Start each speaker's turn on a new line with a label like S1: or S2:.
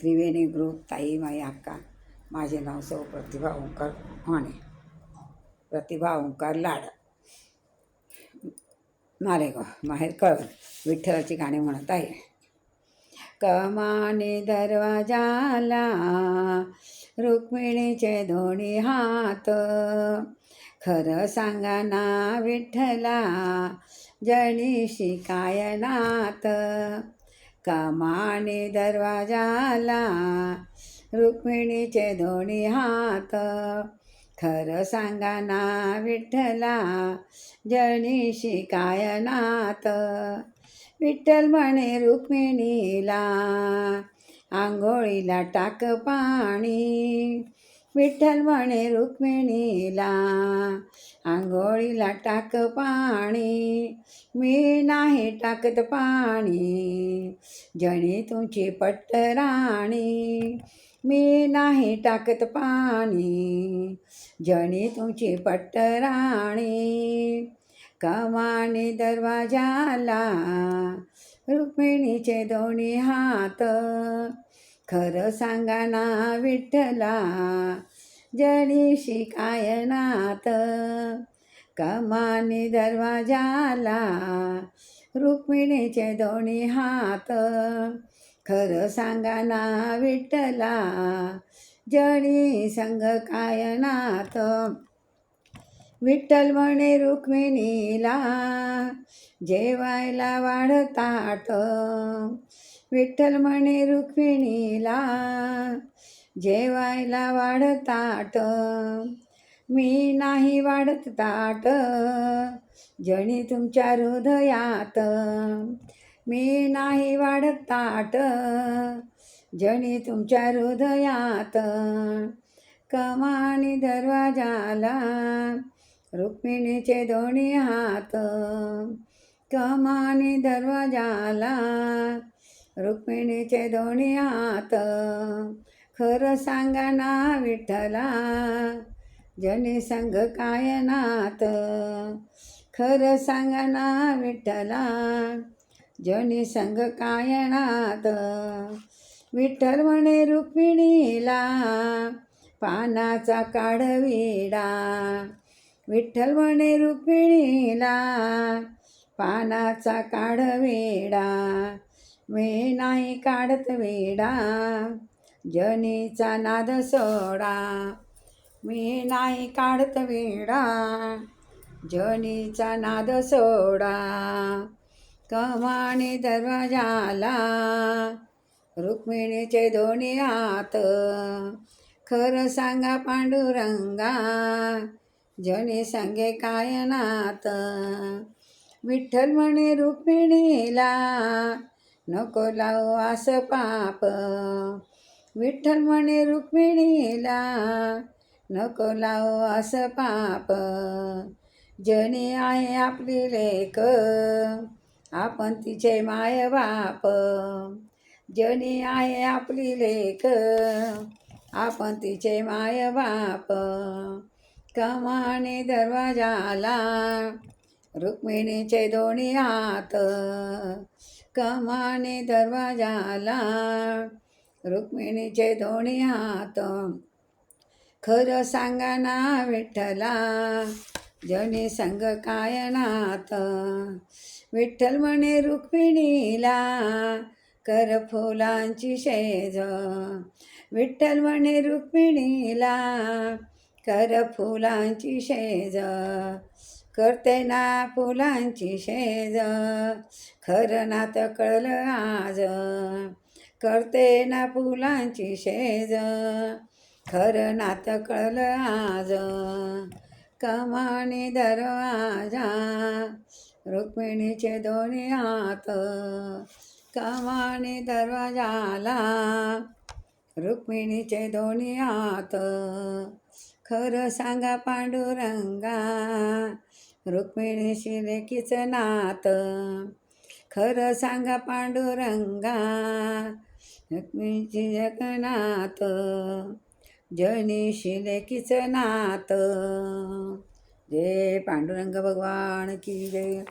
S1: त्रिवेणी group ताई माई अक्का माझे नाव सौ प्रतिभा ओंकार माने प्रतिभा ओंकार लाड. मालेगाव माहेर कळवण. विठ्ठलाची गाणी म्हणत आहे. कमाने दरवाजाला रुक्मिणीचे दोन्ही हात. खरं सांगा ना विठ्ठला जणी कायनात कमाने दरवाजाला रुक्मिणीचे दोन्ही हात खरं सांगा ना विठ्ठला जळणीशी काय नात? विठ्ठल म्हणे रुक्मिणीला आंघोळीला टाक पाणी. विठ्ठल म्हणे रुक्मिणीला आंघोळीला टाक पाणी मी नाही टाकत पाणी. जणी तुमची पट्टराणी मी नाही टाकत पाणी. जणी तुमची पट्टराणी कमाने दरवाजाला रुक्मिणीचे दोन्ही हात. खरं सांगा ना विठ्ठला जणी शिकायनात कमानी दरवाजाला रुक्मिणीचे दोन्ही हात। खरं सांगा ना विठ्ठला जणी संग कायनात विठ्ठल म्हणे रुक्मिणीला जेवायला वाढतात। विठ्ठल म्हणे रुक्मिणीला जेवायला वाढताट मी नाही वाढत ताट जणी तुमच्या हृदयात. मी नाही वाढत ताट जणी तुमच्या हृदयात. कमानी दरवाजाला रुक्मिणीचे दोन्ही हात. कमानी दरवाजाला रुक्मिणीचे दोन्ही हात. खरं सांगा ना विठ्ठला जने संग कायनात खरं सांगा ना विठ्ठला जने संग कायनात विठ्ठल म्हणे रुक्मिणीला पानाचा काढविडा विठ्ठल म्हणे रुक्मिणीला पानाचा काढविडा मी नाही काढत वेडा. जनीचा नाद सोडा. मी नाही काढत वेडा. जनीचा नाद सोडा. कमाने दरवाजाला. रुक्मिणीचे दोन्ही हात. खरं सांगा पांडुरंगा. जने सांगे कायनात विठ्ठल म्हणे रुक्मिणीला नको लावू आस पाप. विठ्ठल म्हणे रुक्मिणीला नको लावो असं पाप. जनी आहे आपली लेख आपण तिचे माय बाप. जनी आहे आपली लेख आपण तिचे माय बाप. कमाने दरवाजाला रुक्मिणीचे दोन्ही हात. कमाने दरवाजाला रुक्मिणीचे धोणी हात. खरं सांगा ना विठ्ठला जनी संग कायनात विठ्ठल म्हणे रुक्मिणीला कर फुलांची शेज. विठ्ठल म्हणे रुक्मिणीला कर फुलांची शेज. करते ना फुलांची शेज. खरं नात कळलं आज. करते ना फुलांची शेज. खरं नात कळलं आज. कमानी दरवाजा रुक्मिणीचे दोन्ही हात. कमानी दरवाजाला रुक्मिणीचे दोन्ही हात. खरं सांगा पांडुरंगा रुक्मिणीशी लेकीचं नात. खरं सांगा पांडुरंगा लक्ष्मीची जगनाथ जनीशी लेकीचं नात जय पांडुरंग भगवान की जय.